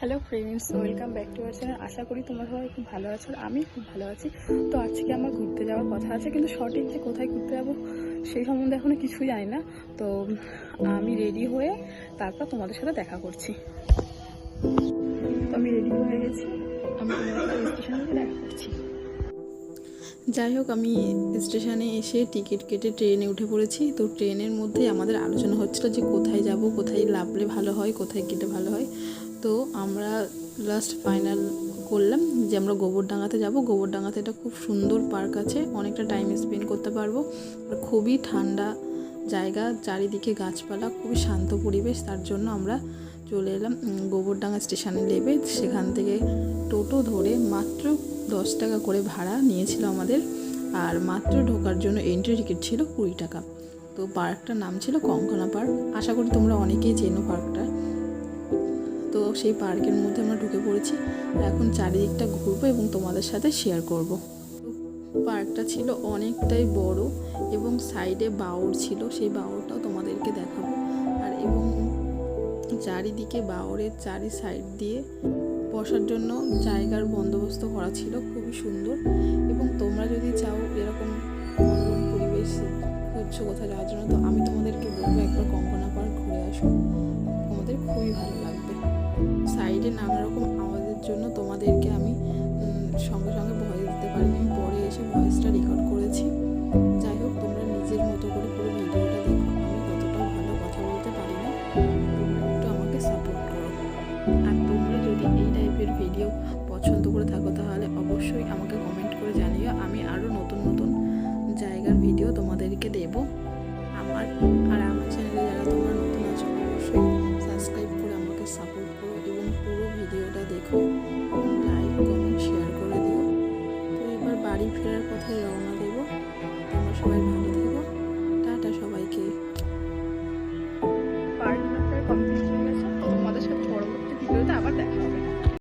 Hello friends welcome back to our channel আশা করি তোমরা সবাই খুব ভালো আছো আমি খুব ভালো আছি। তো আজকে আমার ঘুরতে যাওয়ার কথা আছে, কিন্তু সঠিক যে কোথায় ঘুরতে যাব সেই সম্বন্ধে এখনও কিছুই জানি না। তো আমি রেডি হয়ে তারপর তোমাদের সাথে দেখা করছি। তো আমি রেডি হয়ে গেছি। আমি তোমাদের স্টেশনে দেখা করছি। যাই হোক, আমি স্টেশনে এসে টিকিট কেটে ট্রেনে উঠে পড়েছি। তো ট্রেনের মধ্যে আমাদের আলোচনা হচ্ছিল যে কোথায় যাব, কোথায় লাভলে ভালো হয়, কোথায় গেলে ভালো হয়। তো আমরা লাস্ট ফাইনাল করলাম যে আমরা গোবরডাঙ্গাতে যাব। গোবরডাঙ্গাতে এটা খুব সুন্দর পার্ক আছে, অনেকটা টাইম স্পেন্ড করতে পারব। খুবই ঠান্ডা জায়গা, চারিদিকে গাছপালা, খুবই শান্ত পরিবেশ। তার জন্য আমরা চলে এলাম গোবরডাঙ্গা স্টেশনে নেবে। সেখান থেকে টোটো ধরে মাত্র দশ টাকা করে ভাড়া নিয়েছিল আমাদের। আর মাত্র ঢোকার জন্য এন্ট্রি টিকিট ছিল কুড়ি টাকা। তো পার্কটার নাম ছিল কঙ্কনা পার্ক আশা করি তোমরা অনেকেই চেনো পার্কটা তো সেই পার্কের মধ্যে আমরা ঢুকে পড়েছি। আর এখন চারিদিকটা ঘুরবো এবং তোমাদের সাথে শেয়ার করব। পার্কটা ছিল অনেকটাই বড় এবং সাইডে বাউর ছিল। সেই বাউরটাও তোমাদেরকে দেখাবো। আর এবং চারিদিকে বাউরের চারি সাইড দিয়ে বসার জন্য জায়গার বন্দোবস্ত করা ছিল খুবই সুন্দর এবং তোমরা যদি চাও এরকম পরিবেশ খুঁজছো কোথাও যাওয়ার জন্য, তো আমি তোমাদেরকে বলব একবার কঙ্কনা পার্ক ঘুরে আসো। তোমাদের খুবই ভালো লাগবে। সাইডে নানা রকম আওয়াজের জন্য তোমাদেরকে আমি সঙ্গে সঙ্গে ভয়েস দিতে পারিনি। পরে এসে ভয়েসটা রেকর্ড সবাই ভালো থেকো